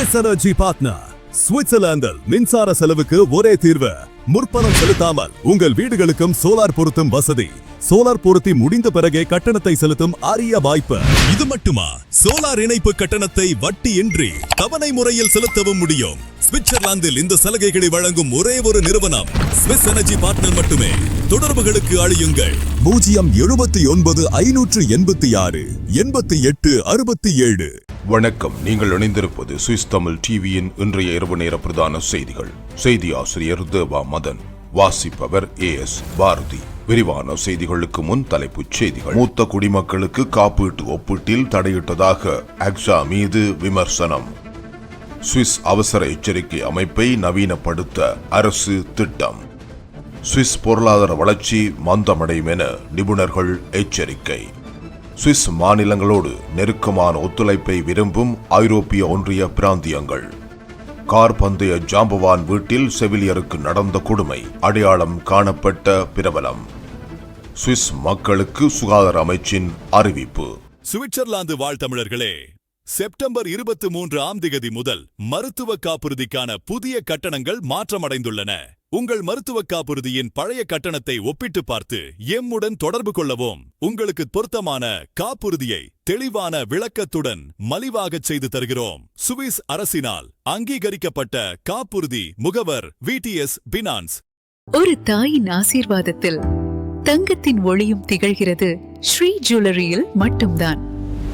Swiss energy partner சுவிட்சர்லாந்தில் மின்சார செலவுக்கு ஒரே தீர்வு. முற்பணம் செலுத்தாமல் உங்கள் வீடுகளுக்கும் சோலார் பொருத்தும் வசதி. சோலார் பொருத்தி முடிந்த பிறகே கட்டணத்தை செலுத்தும் அரிய வாய்ப்பு. இது மட்டுமா? சோலார் இணைப்பு கட்டணத்தை வட்டியின்றி தவணை முறையில் செலுத்தவும் முடியும். சுவிட்சர்லாந்தில் இந்த சலுகைகளை வழங்கும் ஒரே ஒரு நிறுவனம் ஸ்விஸ் எனர்ஜி பார்ட்னர் மட்டுமே. தொடர்புகளுக்கு அழியுங்கள். பூஜ்ஜியம் எழுபத்தி ஒன்பது ஐநூற்று எண்பத்தி ஆறு எண்பத்தி எட்டு அறுபத்தி ஏழு வணக்கம். நீங்கள் இணைந்திருப்பது சுவிஸ் தமிழ் டிவியின் இன்றைய இரவு நேர பிரதான செய்திகள். செய்தி ஆசிரியர் தேவா மதன் வாசிப்பவர் ஏ எஸ் பாரதி. விரிவான செய்திகளுக்கு முன் தலைப்புச் செய்திகள். மூத்த குடிமக்களுக்கு காப்பீட்டு ஒப்பீட்டில் தடையிட்டதாக அக்ஸா மீது விமர்சனம். சுவிஸ் அவசர எச்சரிக்கை அமைப்பை நவீனப்படுத்த அரசு திட்டம். சுவிஸ் பொருளாதார வளர்ச்சி மந்தமடையும் என நிபுணர்கள் எச்சரிக்கை. சுவிஸ் மாநிலங்களோடு நெருக்கமான ஒத்துழைப்பை விரும்பும் ஐரோப்பிய ஒன்றிய பிராந்தியங்கள். கார் பந்தய ஜாம்பவான் வீட்டில் செவிலியருக்கு நடந்த கொடுமை. அடையாளம் காணப்பட்ட பிரபலம். சுவிஸ் மக்களுக்கு சுகாதார அமைச்சின் அறிவிப்பு. சுவிட்சர்லாந்து வாழ் தமிழர்களே செப்டம்பர் இருபத்தி மூன்று ஆம் திகதி முதல் மருத்துவ காப்புறுதிக்கான புதிய கட்டணங்கள் மாற்றமடைந்துள்ளன. உங்கள் மருத்துவ காப்புறுதியின் பழைய கட்டணத்தை ஒப்பிட்டு பார்த்து எம்முடன் தொடர்பு கொள்ளவும். உங்களுக்கு பொருத்தமான காப்புறுதியை தெளிவான விளக்கத்துடன் மலிவாகச் செய்து தருகிறோம். சுவிஸ் அரசினால் அங்கீகரிக்கப்பட்ட காப்புறுதி முகவர் விடிஎஸ் பினான்ஸ். ஒரு தாயின் ஆசீர்வாதத்தில் தங்கத்தின் ஒளியும் திகழ்கிறது. ஸ்ரீ ஜுவல்லரியில் மட்டும்தான்.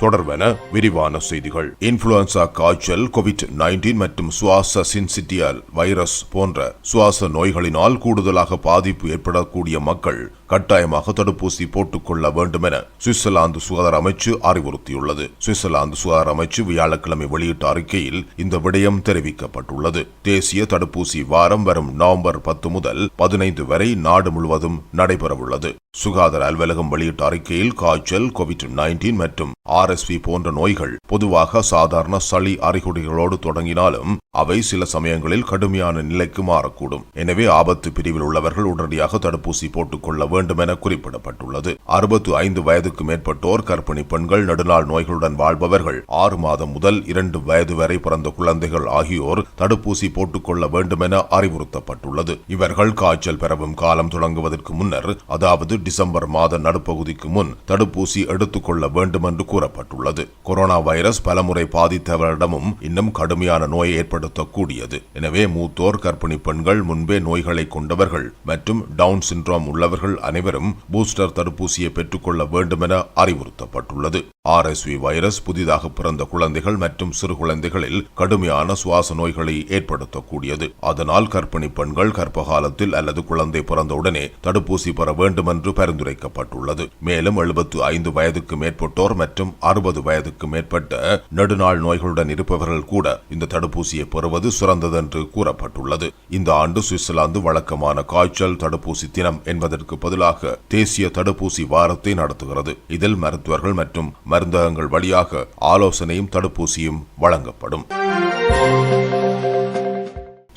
தொடர்பென விரிவான செய்திகள். இன்ஃபுளுன்சா காய்ச்சல் கோவிட் 19 மற்றும் சுவாச சின்சிட்டியல் வைரஸ் போன்ற சுவாச நோய்களினால் கூடுதலாக பாதிப்பு ஏற்படக்கூடிய மக்கள் கட்டாயமாக தடுப்பூசி போட்டுக்கொள்ள வேண்டும் என சுவிட்சர்லாந்து சுகாதார அமைச்சு அறிவுறுத்தியுள்ளது. சுவிட்சர்லாந்து சுகாதார அமைச்சு வியாழக்கிழமை வெளியிட்ட அறிக்கையில் இந்த விடயம் தெரிவிக்கப்பட்டுள்ளது. தேசிய தடுப்பூசி வாரம் வரும் நவம்பர் பத்து முதல் பதினைந்து வரை நாடு முழுவதும் நடைபெறவுள்ளது. சுகாதார அலுவலகம் வெளியிட்ட அறிக்கையில் காய்ச்சல் கோவிட் 19 மற்றும் ஆர்எஸ்வி போன்ற நோய்கள் பொதுவாக சாதாரண சளி அறிகுறிகளோடு தொடங்கினாலும் அவை சில சமயங்களில் கடுமையான நிலைக்கு மாறக்கூடும். எனவே ஆபத்து பிரிவில் உள்ளவர்கள் உடனடியாக தடுப்பூசி போட்டுக்கொள்ள வேண்டும் என குறிப்பிடப்பட்டுள்ளது. அறுபத்து ஐந்து வயதுக்கு மேற்பட்டோர் கர்ப்பிணி பெண்கள் நடுநாள் நோய்களுடன் வாழ்பவர்கள் ஆறு மாதம் முதல் இரண்டு வயது வரை பிறந்த குழந்தைகள் ஆகியோர் தடுப்பூசி போட்டுக்கொள்ள வேண்டும் என அறிவுறுத்தப்பட்டுள்ளது. இவர்கள் காய்ச்சல் பெறவும் காலம் தொடங்குவதற்கு முன்னர் அதாவது டிசம்பர் மாத நடுப்பகுதிக்கு முன் தடுப்பூசி எடுத்துக்கொள்ள வேண்டும் என்று கூறப்பட்டுள்ளது. கொரோனா வைரஸ் பலமுறை பாதித்தவரிடமும் இன்னும் கடுமையான நோயை ஏற்படுத்தக்கூடியது. எனவே மூத்தோர் கர்ப்பிணி பெண்கள் முன்பே நோய்களை கொண்டவர்கள் மற்றும் டவுன் சிண்ட்ரோம் உள்ளவர்கள் அனைவரும் பூஸ்டர் தடுப்பூசியை பெற்றுக்கொள்ள வேண்டும் என அறிவுறுத்தப்பட்டுள்ளது. ஆர்எஸ்வி வைரஸ் புதிதாக பிறந்த குழந்தைகள் மற்றும் சிறு குழந்தைகளில் கடுமையான சுவாச நோய்களை ஏற்படுத்தக்கூடியது. அதனால் கர்ப்பிணி பெண்கள் கர்ப்பகாலத்தில் அல்லது குழந்தை பிறந்தவுடனே தடுப்பூசி பெற வேண்டும் என்று பரிந்துரைக்கப்பட்டுள்ளது. மேலும் எழுபத்து ஐந்து வயதுக்கு மேற்பட்டோர் மற்றும் அறுபது வயதுக்கு மேற்பட்ட நெடுநாள் நோய்களுடன் இருப்பவர்கள் கூட இந்த தடுப்பூசியை பெறுவது சிறந்தது என்று கூறப்பட்டுள்ளது. இந்த ஆண்டு சுவிட்சர்லாந்து வழக்கமான காய்ச்சல் தடுப்பூசி தினம் என்பதற்கு பதிலாக தேசிய தடுப்பூசி வாரத்தை நடத்துகிறது. இதில் மருத்துவர்கள் மற்றும் மருந்தகங்கள் வழியாக ஆலோசனையும் தடுப்பூசியும் வழங்கப்படும்.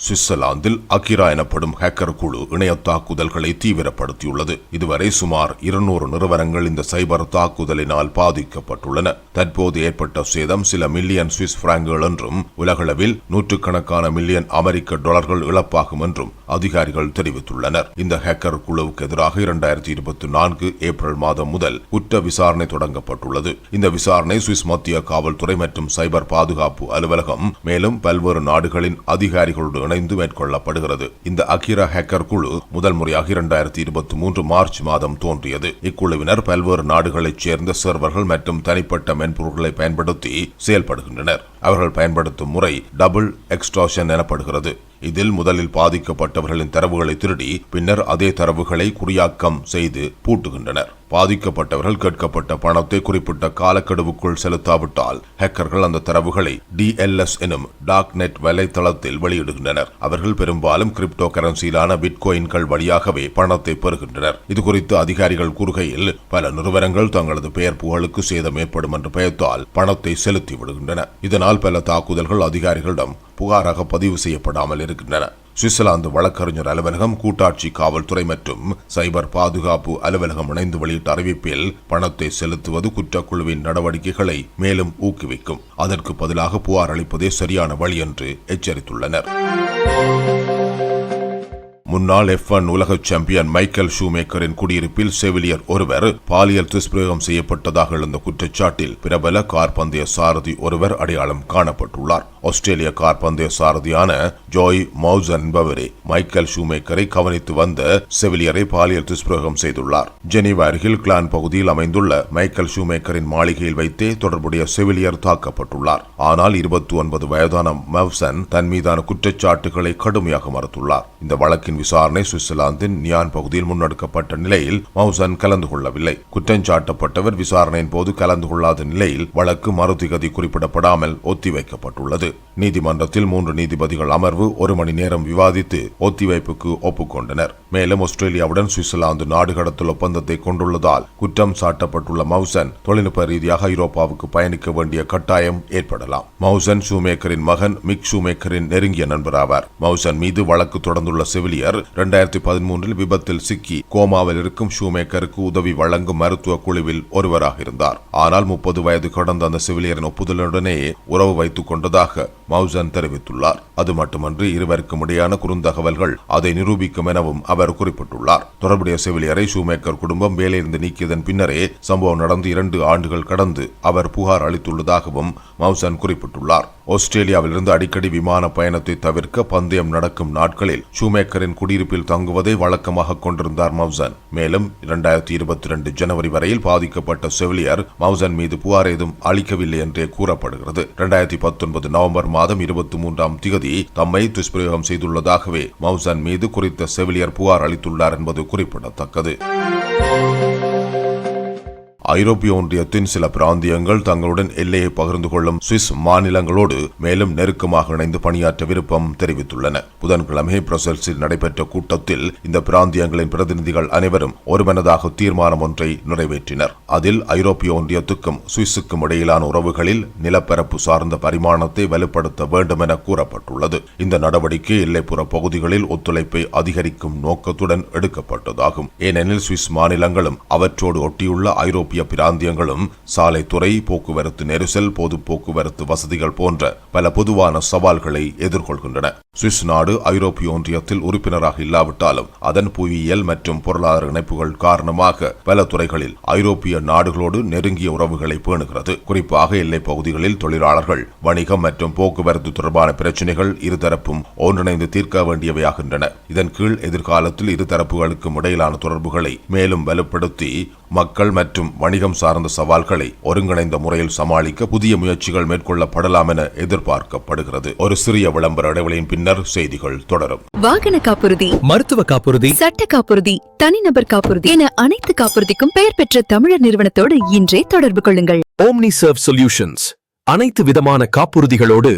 சுவிட்சர்லாந்தில் அகிரா எனப்படும் ஹேக்கர் குழு இணைய தாக்குதல்களை தீவிரப்படுத்தியுள்ளது. இதுவரை சுமார் இருநூறு நிறுவனங்கள் இந்த சைபர் தாக்குதலினால் பாதிக்கப்பட்டுள்ளன. தற்போது ஏற்பட்ட சேதம் சில மில்லியன் சுவிஸ் பிராங்குகள் என்றும் உலகளவில் நூற்றுக்கணக்கான மில்லியன் அமெரிக்க டாலர்கள் இழப்பாகும் என்றும் அதிகாரிகள் தெரிவித்துள்ளனர். இந்த ஹேக்கர் குழுவுக்கு எதிராக இரண்டாயிரத்தி இருபத்தி நான்கு ஏப்ரல் மாதம் முதல் குற்ற விசாரணை தொடங்கப்பட்டுள்ளது. இந்த விசாரணை சுவிஸ் மத்திய காவல்துறை மற்றும் சைபர் பாதுகாப்பு அலுவலகம் மேலும் பல்வேறு நாடுகளின் அதிகாரிகளோடு இணைந்து மேற்கொள்ளப்படுகிறது. இந்த அகிரா ஹேக்கர் குழு முதல் முறையாக இரண்டாயிரத்தி இருபத்தி மூன்று மார்ச் மாதம் தோன்றியது. இக்குழுவினர் பல்வேறு நாடுகளைச் சேர்ந்த சர்வர்கள் மற்றும் தனிப்பட்ட மென்பொருட்களை பயன்படுத்தி செயல்படுகின்றனர். அவர்கள் பயன்படுத்தும் முறை டபுள் எக்ஸ்ட்ராஷன் எனப்படுகிறது. இதில் முதலில் பாதிக்கப்பட்டவர்களின் தரவுகளை திருடி பின்னர் அதே தரவுகளை குறியாக்கம் செய்து பூட்டுகின்றனர். பாதிக்கப்பட்டவர்கள் கேட்கப்பட்ட பணத்தை குறிப்பிட்ட காலக்கெடுவுக்குள் செலுத்தாவிட்டால் ஹேக்கர்கள் அந்த தரவுகளை டிஎல்எஸ் எனும் டாக் நெட் வலைத்தளத்தில் வெளியிடுகின்றனர். அவர்கள் பெரும்பாலும் கிரிப்டோ கரன்சியிலான பிட்கோயின்கள் வழியாகவே பணத்தை பெறுகின்றனர். இது குறித்து அதிகாரிகள் கூறுகையில் பல நிறுவனங்கள் தங்களது பெயர் புகழுக்கு சேதம் ஏற்படும் என்று பயத்தால் பணத்தை செலுத்தி விடுகின்றன. இதனால் பல தாக்குதல்கள் அதிகாரிகளிடம் புகாராக பதிவு செய்யப்படாமல் இருக்கின்றன. சுவிட்சர்லாந்து வழக்கறிஞர் அலுவலகம் கூட்டாட்சி காவல்துறை மற்றும் சைபர் பாதுகாப்பு அலுவலகம் இணைந்து வெளியிட்ட அறிவிப்பில் பணத்தை செலுத்துவது குற்றக்குழுவின் நடவடிக்கைகளை மேலும் ஊக்குவிக்கும். அதற்கு பதிலாக புகார் அளிப்பதே சரியான வழி என்று எச்சரித்துள்ளனர். முன்னாள் எஃப் ஒன் உலக சாம்பியன் மைக்கேல் ஷூமேக்கரின் குடியிருப்பில் செவிலியர் ஒருவர் பாலியல் துஷ்பிரயோகம் செய்யப்பட்டதாக எழுந்த குற்றச்சாட்டில் பிரபல கார் பந்தய சாரதி ஒருவர் அடையாளம் காணப்பட்டுள்ளார். ஆஸ்திரேலிய கார்பந்தய சாரதியான ஜோய் மௌசன் என்பவரே மைக்கேல் ஷூமேக்கரை கவனித்து வந்த செவிலியரை பாலியல் துஷ்பிரயோகம் செய்துள்ளார். ஜெனீவா அருகில் கிளான் பகுதியில் அமைந்துள்ள மைக்கேல் ஷூமேக்கரின் மாளிகையில் வைத்தே தொடர்புடைய செவிலியர் தாக்கப்பட்டுள்ளார். ஆனால் இருபத்தி ஒன்பது வயதான மவ்சன் தன் மீதான குற்றச்சாட்டுகளை கடுமையாக மறுத்துள்ளார். இந்த வழக்கின் விசாரணை சுவிட்சர்லாந்தின் நியான் பகுதியில் முன்னெடுக்கப்பட்ட நிலையில் மவுசன் கலந்து கொள்ளவில்லை. குற்றஞ்சாட்டப்பட்டவர் விசாரணையின் போது கலந்து கொள்ளாத நிலையில் வழக்கு மறுதிகதி குறிப்பிடப்படாமல் ஒத்திவைக்கப்பட்டுள்ளது. நீதிமன்றத்தில் மூன்று நீதிபதிகள் அமர்வு ஒரு மணி நேரம் விவாதித்து ஒத்திவைப்புக்கு ஒப்புக்கொண்டனர். மேலும் ஆஸ்திரேலியாவுடன் சுவிட்சர்லாந்து நாடு கடத்தல் ஒப்பந்தத்தை கொண்டுள்ளதால் குற்றம் சாட்டப்பட்டுள்ள மவுசன் தொழில்நுட்ப ரீதியாக ஐரோப்பாவுக்கு பயணிக்க வேண்டிய கட்டாயம் ஏற்படலாம். மவுசன் ஷூமேக்கரின் மகன் மிக் ஷூமேக்கரின் நெருங்கிய நண்பர் ஆவார் மவுசன் மீது வழக்கு தொடர்ந்துள்ள செவிலியர் இரண்டாயிரத்தி பதிமூன்றில் விபத்தில் சிக்கி கோமாவில் இருக்கும் ஷூமேக்கருக்கு உதவி வழங்கும் மருத்துவ குழுவில் ஒருவராக இருந்தார். ஆனால் முப்பது வயது கடந்த அந்த செவிலியரின் ஒப்புதலுடனேயே உறவு வைத்துக் கொண்டதாக மவுசன் தெரிவித்துள்ளார். அது மட்டுமன்றி இருவருக்கும் இடையான குறுந்தகவல்கள் அதை நிரூபிக்கும் எனவும் அவர் குறிப்பிட்டுள்ளார். தொடர்புடைய செவிலியரை ஷூமேக்கர் குடும்பம் வேலையிலிருந்து நீக்கியதன் பின்னரே சம்பவம் நடந்து இரண்டு ஆண்டுகள் கடந்து அவர் புகார் அளித்துள்ளதாகவும் மௌசன் குறிப்பிட்டுள்ளார். ஆஸ்திரேலியாவிலிருந்து அடிக்கடி விமான பயணத்தை தவிர்க்க பந்தயம் நடக்கும் நாட்களில் ஷூமேக்கரின் குடியிருப்பில் தங்குவதை வழக்கமாக கொண்டிருந்தார் மவுசன். மேலும் இரண்டாயிரத்தி இருபத்தி ரெண்டு ஜனவரி வரையில் பாதிக்கப்பட்ட செவிலியர் மவுசன் மீது புகார் ஏதும் அளிக்கவில்லை என்றே கூறப்படுகிறது. இரண்டாயிரத்தி பத்தொன்பது நவம்பர் மாதம் இருபத்தி மூன்றாம் திகதி தம்மை துஷ்பிரயோகம் செய்துள்ளதாகவே மவுசன் மீது குறித்த செவிலியர் புகார் அளித்துள்ளார் என்பது குறிப்பிடத்தக்கது. ஐரோப்பிய ஒன்றியத்தின் சில பிராந்தியங்கள் தங்களுடன் எல்லையை பகிர்ந்து கொள்ளும் சுவிஸ் மாநிலங்களோடு மேலும் நெருக்கமாக இணைந்து பணியாற்ற விருப்பம் தெரிவித்துள்ளன. புதன்கிழமை பிரசல்ஸில் நடைபெற்ற கூட்டத்தில் இந்த பிராந்தியங்களின் பிரதிநிதிகள் அனைவரும் ஒருமனதாக தீர்மானம் ஒன்றை நிறைவேற்றினர். அதில் ஐரோப்பிய ஒன்றியத்துக்கும் சுவிஸுக்கும் இடையிலான உறவுகளில் நிலப்பரப்பு சார்ந்த பரிமாணத்தை வலுப்படுத்த வேண்டும் என கூறப்பட்டுள்ளது. இந்த நடவடிக்கை எல்லைப்புற பகுதிகளில் ஒத்துழைப்பை அதிகரிக்கும் நோக்கத்துடன் எடுக்கப்பட்டதாகும். ஏனெனில் சுவிஸ் மாநிலங்களும் அவற்றோடு ஒட்டியுள்ள ஐரோப்பிய பிராந்தியங்களும் சாலைத்துறை போக்குவரத்து நெரிசல் பொது போக்குவரத்து வசதிகள் போன்ற பல பொதுவான சவால்களை எதிர்கொள்கின்றன. சுவிஸ் நாடு ஐரோப்பிய ஒன்றியத்தில் உறுப்பினராக இல்லாவிட்டாலும் அதன் புவியியல் மற்றும் பொருளாதார இணைப்புகள் காரணமாக பல துறைகளில் ஐரோப்பிய நாடுகளோடு நெருங்கிய உறவுகளை பேணுகிறது. குறிப்பாக எல்லைப் பகுதிகளில் தொழிலாளர்கள் வணிகம் மற்றும் போக்குவரத்து தொடர்பான பிரச்சினைகள் இருதரப்பும் ஒன்றிணைந்து தீர்க்க வேண்டியவையாகின்றன. இதன் கீழ் எதிர்காலத்தில் இருதரப்புகளுக்கும் இடையிலான தொடர்புகளை மேலும் வலுப்படுத்தி மக்கள் மற்றும் வணிகம் சார்ந்த சவால்களை ஒருங்கிணைந்த முறையில் சமாளிக்க புதிய முயற்சிகள் மேற்கொள்ளப்படலாம் என எதிர்பார்க்கப்படுகிறது. ஒரு சிறிய விளம்பர இடைவெளியின் பின்னர் செய்திகள் தொடரும். வாகன காப்புறுதி மருத்துவ காப்புறுதி சட்ட காப்புறுதி தனிநபர் காப்புறுதி என அனைத்து காப்புறுதிக்கும் பெயர் பெற்ற தமிழர் நிறுவனத்தோடு இன்றே தொடர்பு கொள்ளுங்கள். ஓம்னி சர்வ் சொல்யூஷன்ஸ் அனைத்து விதமான காப்புறுதிகளோடு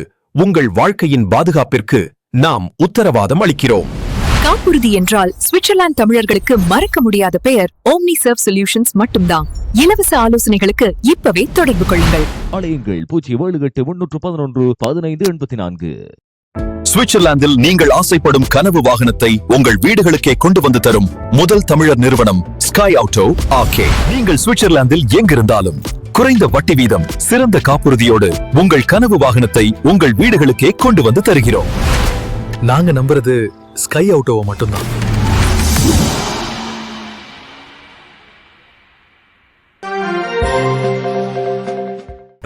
உங்கள் வாழ்க்கையின் பாதுகாப்பிற்கு நாம் உத்தரவாதம் அளிக்கிறோம். காப்புறுதி என்றால் சுவிட்சர்லாந்து தமிழர்களுக்கு மறக்க முடியாத பெயர் ஓம்னி சர்வ் சொல்யூஷன்ஸ் மட்டும்தான். இலவச ஆலோசனைகளுக்கு இப்பவே தொடர்பு கொள்ளுங்கள். அலையுங்கள். பூஜ்ஜியம் ஏழு எட்டு முன்னூற்று பதினொன்று பதினைந்து எண்பத்தி நான்கு. சுவிட்சர்லாந்தில் நீங்கள் ஆசைப்படும் கனவு வாகனத்தை உங்கள் வீடுகளுக்கே கொண்டு வந்து தரும் முதல் தமிழர் நிறுவனம் ஸ்கை ஆட்டோ ஆர்கே நீங்கள் சுவிட்சர்லாந்தில் எங்கிருந்தாலும் குறைந்த வட்டி வீதம் சிறந்த காப்புறுதியோடு உங்கள் கனவு வாகனத்தை உங்கள் வீடுகளுக்கே கொண்டு வந்து தருகிறோம். நாங்க நம்புறது ஸ்கை அவுட்டோவை மட்டும்தான்.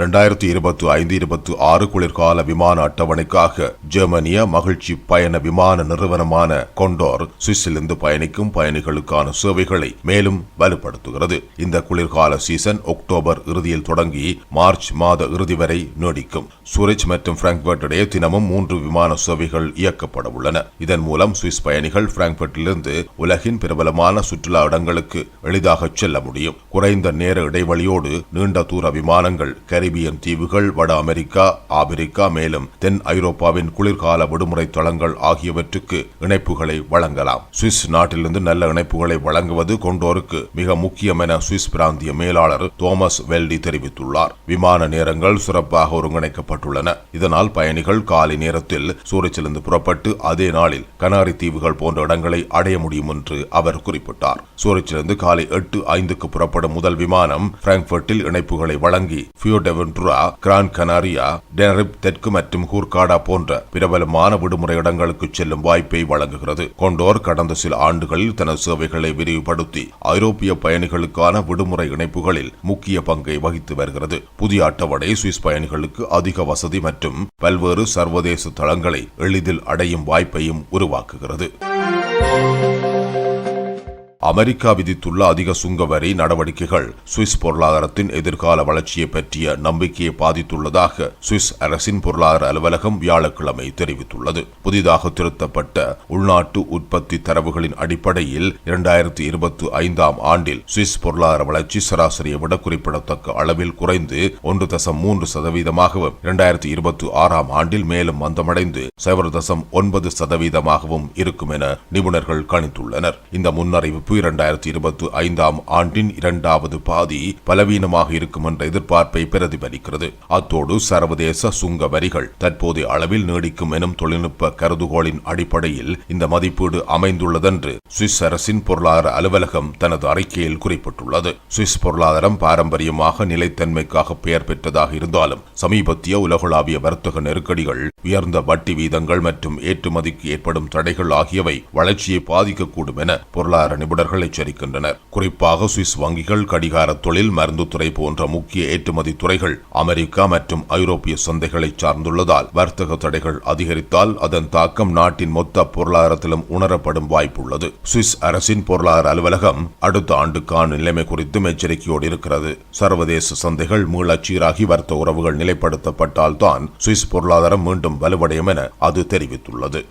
இரண்டாயிரத்தி இருபத்தி ஐந்து இருபத்தி ஆறு குளிர்கால விமான அட்டவணைக்காக ஜெர்மனிய மகிழ்ச்சி பயண விமான நிறுவனமான கொண்டோர் சுவிஸிலிருந்து பயணிக்கும் பயணிகளுக்கான சேவைகளை மேலும் வலுப்படுத்துகிறது. இந்த குளிர்கால சீசன் அக்டோபர் இறுதியில் தொடங்கி மார்ச் மாத இறுதி வரை நீடிக்கும். சூரிச் மற்றும் பிராங்க்பர்ட் இடையே தினமும் மூன்று விமான சேவைகள் இயக்கப்பட உள்ளன. இதன் மூலம் சுவிஸ் பயணிகள் பிராங்க்பர்ட்டிலிருந்து உலகின் பிரபலமான சுற்றுலா இடங்களுக்கு எளிதாக செல்ல முடியும். குறைந்த நேர இடைவெளியோடு நீண்ட தூர விமானங்கள் கரீபியன் தீவுகள் வட அமெரிக்கா ஆப்பிரிக்கா மேலும் தென் ஐரோப்பாவின் குளிர்கால விடுமுறை தளங்கள் ஆகியவற்றுக்கு இணைப்புகளை வழங்கலாம். சுவிஸ் நாட்டிலிருந்து நல்ல இணைப்புகளை வழங்குவது கொண்டோருக்கு மிக முக்கியம் என சுவிஸ் பிராந்திய மேலாளர் தோமஸ் வெல்டி தெரிவித்துள்ளார். விமான நேரங்கள் சிறப்பாக ஒருங்கிணைக்கப்பட்டுள்ளன. இதனால் பயணிகள் காலை நேரத்தில் சூரச்சிலிருந்து புறப்பட்டு அதே நாளில் கனாரி தீவுகள் போன்ற இடங்களை அடைய முடியும் என்று அவர் குறிப்பிட்டார். சூரச்சிலிருந்து காலை எட்டு ஐந்துக்கு புறப்படும் முதல் விமானம் பிராங்க்பர்ட்டில் இணைப்புகளை வழங்கி ஃபியோடெவென்ட்ரா கிரான் கனாரியா டெனரிப் தெற்கு மற்றும் ஹூர்காடா போன்ற பிரபலமான விடுமுறை இடங்களுக்கு செல்லும் வாய்ப்பை வழங்குகிறது. கொண்டோர் கடந்த சில ஆண்டுகளில் தனது சேவைகளை விரிவுபடுத்தி ஐரோப்பிய பயணிகளுக்கான விடுமுறை இணைப்புகளில் முக்கிய பங்கை வகித்து வருகிறது. புதிய அட்டவணை சுவிஸ் பயணிகளுக்கு அதிக வசதி மற்றும் பல்வேறு சர்வதேச தளங்களை எளிதில் அடையும் வாய்ப்பையும் உருவாக்குகிறது. அமெரிக்கா விதித்துள்ள அதிக சுங்க வரி நடவடிக்கைகள் சுவிஸ் பொருளாதாரத்தின் எதிர்கால வளர்ச்சியை பற்றிய நம்பிக்கையை பாதித்துள்ளதாக சுவிஸ் அரசின் பொருளாதார அலுவலகம் வியாழக்கிழமை தெரிவித்துள்ளது. புதிதாக திருத்தப்பட்ட உள்நாட்டு உற்பத்தி தரவுகளின் அடிப்படையில் இரண்டாயிரத்தி இருபத்தி ஐந்தாம் ஆண்டில் சுவிஸ் பொருளாதார வளர்ச்சி சராசரியை விட குறிப்பிடத்தக்க அளவில் குறைந்து ஒன்று தசம் மூன்று சதவீதமாகவும் இரண்டாயிரத்தி இருபத்தி ஆறாம் ஆண்டில் மேலும் மந்தமடைந்து சைபர் தசம் ஒன்பது சதவீதமாகவும் இருக்கும் என நிபுணர்கள் கணித்துள்ளனர். இந்த முன்னறிவிப்பு இரண்டாயிரத்தி இருபத்தி ஐந்தாம் ஆண்டின் இரண்டாவது பாதி பலவீனமாக இருக்கும் என்ற எதிர்பார்ப்பை பிரதிபலிக்கிறது. அத்தோடு சர்வதேச சுங்க வரிகள் தற்போதைய அளவில் நீடிக்கும் எனும் தொழில்நுட்ப கருதுகோளின் அடிப்படையில் இந்த மதிப்பீடு அமைந்துள்ளதென்று சுவிஸ் அரசின் பொருளாதார அலுவலகம் தனது அறிக்கையில் குறிப்பிட்டுள்ளது. சுவிஸ் பொருளாதாரம் பாரம்பரியமாக நிலைத்தன்மைக்காக பெயர் பெற்றதாக இருந்தாலும் சமீபத்திய உலகளாவிய வர்த்தக நெருக்கடிகள் உயர்ந்த வட்டி வீதங்கள் மற்றும் ஏற்றுமதிக்கு ஏற்படும் தடைகள் ஆகியவை வளர்ச்சியை பாதிக்கக்கூடும் என பொருளாதார நிபுணர் நிபுணர்கள் எச்சரிக்கின்றனர் குறிப்பாக சுவிஸ் வங்கிகள் கடிகார தொழில் மருந்துத்துறை போன்ற முக்கிய ஏற்றுமதி துறைகள் அமெரிக்கா மற்றும் ஐரோப்பிய சந்தைகளை சார்ந்துள்ளதால் வர்த்தக தடைகள் அதிகரித்தால் அதன் தாக்கம் நாட்டின் மொத்த பொருளாதாரத்திலும் உணரப்படும் வாய்ப்புள்ளது. சுவிஸ் அரசின் பொருளாதார அலுவலகம் அடுத்த ஆண்டுக்கான நிலைமை குறித்தும் எச்சரிக்கையோடு இருக்கிறது. சர்வதேச சந்தைகள் மீளச் சீராகி வர்த்தக உறவுகள் நிலைப்படுத்தப்பட்டால் தான் சுவிஸ் பொருளாதாரம் மீண்டும் வலுவடையும் என அது தெரிவித்துள்ளது.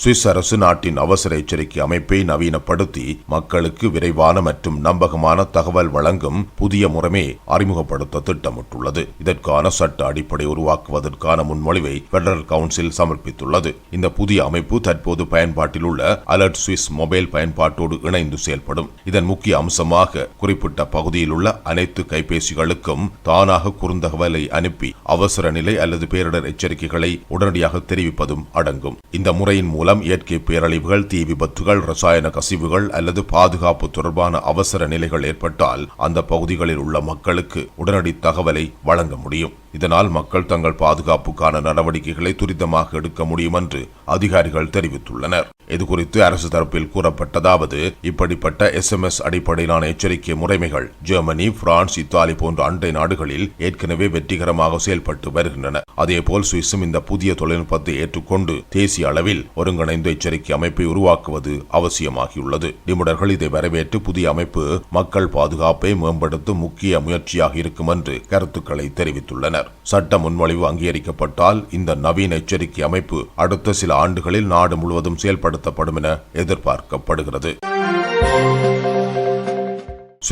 சுவிஸ் அரசு நாட்டின் அவசர எச்சரிக்கை அமைப்பை நவீனப்படுத்தி மக்களுக்கு விரைவான மற்றும் நம்பகமான தகவல் வழங்கும் புதிய முறைமை அறிமுகப்படுத்த திட்டமிட்டுள்ளது. இதற்கான சட்ட அடிப்படை உருவாக்குவதற்கான முன்மொழிவை பெடரல் கவுன்சில் சமர்ப்பித்துள்ளது. இந்த புதிய அமைப்பு தற்போது பயன்பாட்டில் உள்ள அலர்ட் சுவிஸ் மொபைல் பயன்பாட்டோடு இணைந்து செயல்படும். இதன் முக்கிய அம்சமாக குறிப்பிட்ட பகுதியில் உள்ள அனைத்து கைபேசிகளுக்கும் தானாக குறுந்தகவலை அனுப்பி அவசர நிலை அல்லது பேரிடர் எச்சரிக்கைகளை உடனடியாக தெரிவிப்பதும் அடங்கும். இந்த முறையின் மூலம் இயற்கை பேரழிவுகள் தீ விபத்துகள் ரசாயன கசிவுகள் அல்லது பாதுகாப்பு தொடர்பான அவசர நிலைகள் ஏற்பட்டால் அந்த பகுதிகளில் உள்ள மக்களுக்கு உடனடி தகவலை வழங்க முடியும். இதனால் மக்கள் தங்கள் பாதுகாப்புக்கான நடவடிக்கைகளை துரிதமாக எடுக்க முடியும் என்று அதிகாரிகள் தெரிவித்துள்ளனர். இதுகுறித்து அரசு தரப்பில் கூறப்பட்டதாவது இப்படிப்பட்ட எஸ்எம்எஸ் அடிப்படையிலான எச்சரிக்கை முறைமைகள் ஜெர்மனி பிரான்ஸ் இத்தாலி போன்ற அண்டை நாடுகளில் ஏற்கனவே வெற்றிகரமாக செயல்பட்டு வருகின்றன. அதேபோல் சுவிஸும் இந்த புதிய தொழில்நுட்பத்தை ஏற்றுக்கொண்டு தேசிய அளவில் ஒருங்கிணைந்த எச்சரிக்கை அமைப்பை உருவாக்குவது அவசியமாகியுள்ளது. நிபுணர்கள் இதை வரவேற்று புதிய அமைப்பு மக்கள் பாதுகாப்பை மேம்படுத்தும் முக்கிய முயற்சியாக இருக்கும் என்று கருத்துக்களை தெரிவித்துள்ளனர். சட்ட முன்மொழிவு அங்கீகரிக்கப்பட்டால் இந்த நவீன எச்சரிக்கை அமைப்பு அடுத்த சில ஆண்டுகளில் நாடு முழுவதும் செயல்படுத்தப்படும் என எதிர்பார்க்கப்படுகிறது.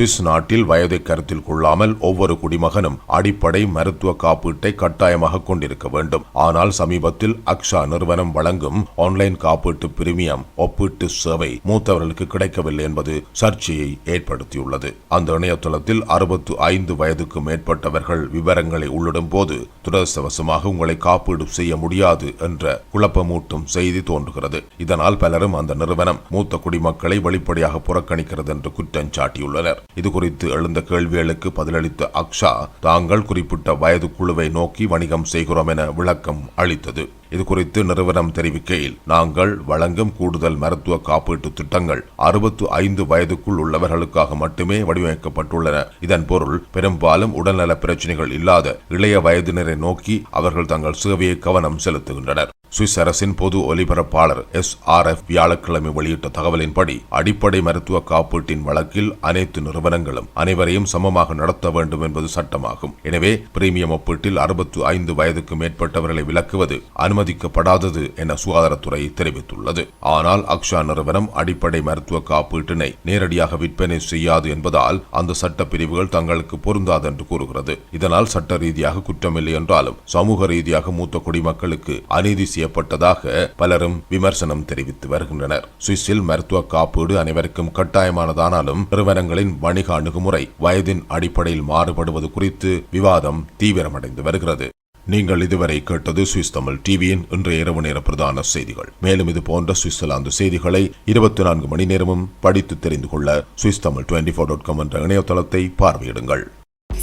சுவிஸ் நாட்டில் வயதை கருத்தில் கொள்ளாமல் ஒவ்வொரு குடிமகனும் அடிப்படை மருத்துவ காப்பீட்டை கட்டாயமாக கொண்டிருக்க வேண்டும். ஆனால் சமீபத்தில் அக்ஷா நிறுவனம் வழங்கும் ஆன்லைன் காப்பீட்டு பிரீமியம் ஒப்பீட்டு சேவை மூத்தவர்களுக்கு கிடைக்கவில்லை என்பது சர்ச்சையை ஏற்படுத்தியுள்ளது. அந்த இணையதளத்தில் அறுபத்து ஐந்து வயதுக்கு மேற்பட்டவர்கள் விவரங்களை உள்ளிடும் போது துரதிருஷ்டவசமாக உங்களை காப்பீடு செய்ய முடியாது என்ற குழப்பமூட்டும் செய்தி தோன்றுகிறது. இதனால் பலரும் அந்த நிறுவனம் மூத்த குடிமக்களை வெளிப்படையாக புறக்கணிக்கிறது என்று குற்றம் சாட்டியுள்ளனர். இது குறித்து எழுந்த கேள்விகளுக்கு பதிலளித்த அக்ஷா தாங்கள் குறிப்பிட்ட வயது குழுவை நோக்கி வணிகம் செய்கிறோம் என விளக்கம் அளித்தது. இது குறித்து நிறுவனம் தெரிவிக்கையில் நாங்கள் வழங்கும் கூடுதல் மருத்துவ காப்பீட்டு திட்டங்கள் அறுபத்து ஐந்து வயதுக்குள் உள்ளவர்களுக்காக மட்டுமே வடிவமைக்கப்பட்டுள்ளன. இதன் பொருள் பெரும்பாலும் உடல்நல பிரச்சனைகள் இல்லாத இளைய வயதினரை நோக்கி அவர்கள் தங்கள் சேவையை கவனம் செலுத்துகின்றனர். சுவிஸ் அரசின் பொது ஒலிபரப்பாளர் எஸ் ஆர் எஃப் வியாழக்கிழமை வெளியிட்ட தகவலின்படி அடிப்படை மருத்துவ காப்பீட்டின் வழக்கில் அனைத்து நிறுவனங்களும் அனைவரையும் சமமாக நடத்த வேண்டும் என்பது சட்டமாகும். எனவே பிரீமியம் ஒப்பீட்டில் அறுபத்து ஐந்து வயதுக்கு மேற்பட்டவர்களை விலக்குவது அனுமதிக்கப்படாதது என சுகாதாரத்துறை தெரிவித்துள்ளது. ஆனால் அக்ஷா நிறுவனம் அடிப்படை மருத்துவ காப்பீட்டினை நேரடியாக விற்பனை செய்யாது என்பதால் அந்த சட்ட பிரிவுகள் தங்களுக்கு பொருந்தாது என்று கூறுகிறது. இதனால் சட்ட ரீதியாக குற்றமில்லை என்றாலும் சமூக ரீதியாக மூத்த குடிமக்களுக்கு அநீதி செய்யப்பட்டதாக பலரும் விமர்சனம் தெரிவித்து வருகின்றனர். சுவிஸில் மருத்துவ காப்பீடு அனைவருக்கும் கட்டாயமானதானாலும் நிறுவனங்களின் வணிக அணுகுமுறை வயதின் அடிப்படையில் மாறுபடுவது குறித்து விவாதம் தீவிரமடைந்து வருகிறது. நீங்கள் இதுவரை கேட்டது சுவிஸ் தமிழ் டிவியின் இன்றைய இரவு நேர பிரதான செய்திகள். மேலும் இது போன்ற சுவிட்சர்லாந்து செய்திகளை இருபத்தி நான்கு மணி நேரமும் படித்து தெரிந்து கொள்ள Swiss Tamil twenty four dot com என்ற இணையதளத்தை பார்வையிடுங்கள்.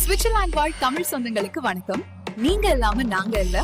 சுவிட்சர்லாந்து வாழ் தமிழ் சொந்தங்களுக்கு வணக்கம். நீங்க இல்லாம நாங்க இல்ல.